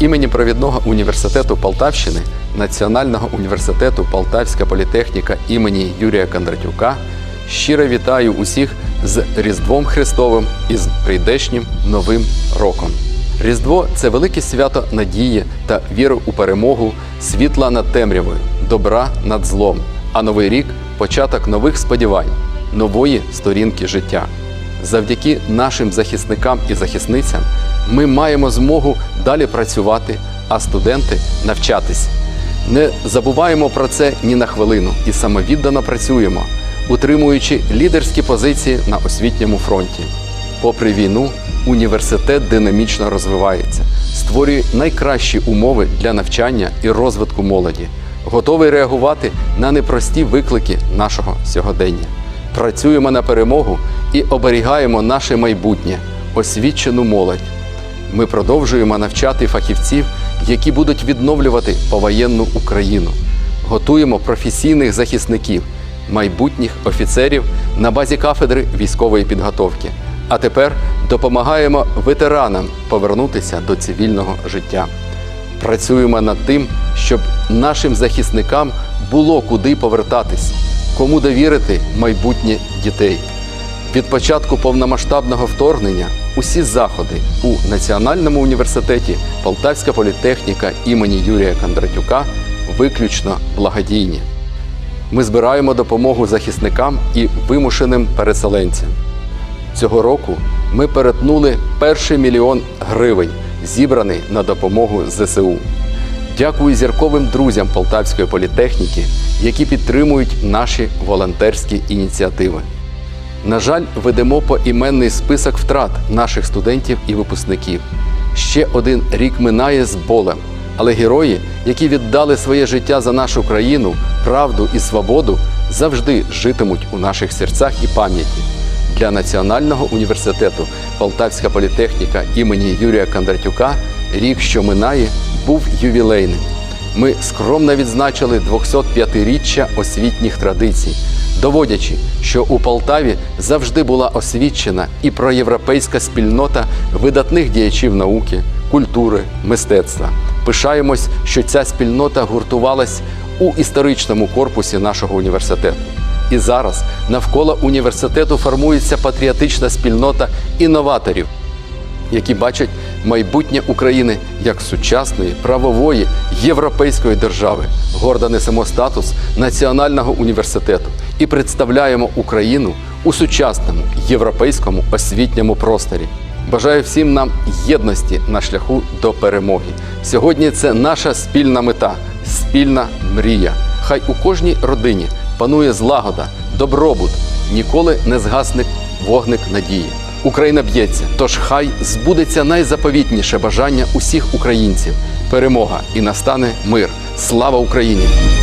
імені провідного університету Полтавщини, Національного університету Полтавська політехніка імені Юрія Кондратюка щиро вітаю усіх з Різдвом Христовим і з прийдешнім Новим роком. Різдво це велике свято надії та віри у перемогу, світла над темрявою, добра над злом. А новий рік початок нових сподівань, нової сторінки життя. Завдяки нашим захисникам і захисницям ми маємо змогу далі працювати, а студенти навчатись. Не забуваємо про це ні на хвилину і самовіддано працюємо, утримуючи лідерські позиції на освітньому фронті. Попри війну, університет динамічно розвивається, створює найкращі умови для навчання і розвитку молоді, готовий реагувати на непрості виклики нашого сьогодення. Працюємо на перемогу і оберігаємо наше майбутнє, освічену молодь. Ми продовжуємо навчати фахівців, які будуть відновлювати повоєнну Україну. Готуємо професійних захисників, майбутніх офіцерів на базі кафедри військової підготовки. А тепер допомагаємо ветеранам повернутися до цивільного життя. Працюємо над тим, щоб нашим захисникам було куди повертатись, кому довірити майбутнє дітей. Від початку повномасштабного вторгнення усі заходи у Національному університеті Полтавська політехніка імені Юрія Кондратюка виключно благодійні. Ми збираємо допомогу захисникам і вимушеним переселенцям. Цього року ми перетнули перший мільйон гривень, зібраний на допомогу ЗСУ. Дякую зірковим друзям Полтавської політехніки, які підтримують наші волонтерські ініціативи. На жаль, ведемо поіменний список втрат наших студентів і випускників. Ще один рік минає з болем, але герої, які віддали своє життя за нашу країну, правду і свободу, завжди житимуть у наших серцях і пам'яті. Для Національного університету Полтавська політехніка імені Юрія Кондратюка рік, що минає, був ювілейним. Ми скромно відзначили 205-річчя освітніх традицій, доводячи, що у Полтаві завжди була освічена і проєвропейська спільнота видатних діячів науки, культури, мистецтва. Пишаємось, що ця спільнота гуртувалась у історичному корпусі нашого університету. І зараз навколо університету формується патріотична спільнота інноваторів, які бачать майбутнє України як сучасної, правової, європейської держави. Гордо несемо статус національного університету і представляємо Україну у сучасному європейському освітньому просторі. Бажаю всім нам єдності на шляху до перемоги. Сьогодні це наша спільна мета, спільна мрія. Хай у кожній родині панує злагода, добробут, ніколи не згасне вогник надії. Україна б'ється, тож хай збудеться найзаповітніше бажання усіх українців перемога і настане мир. Слава Україні!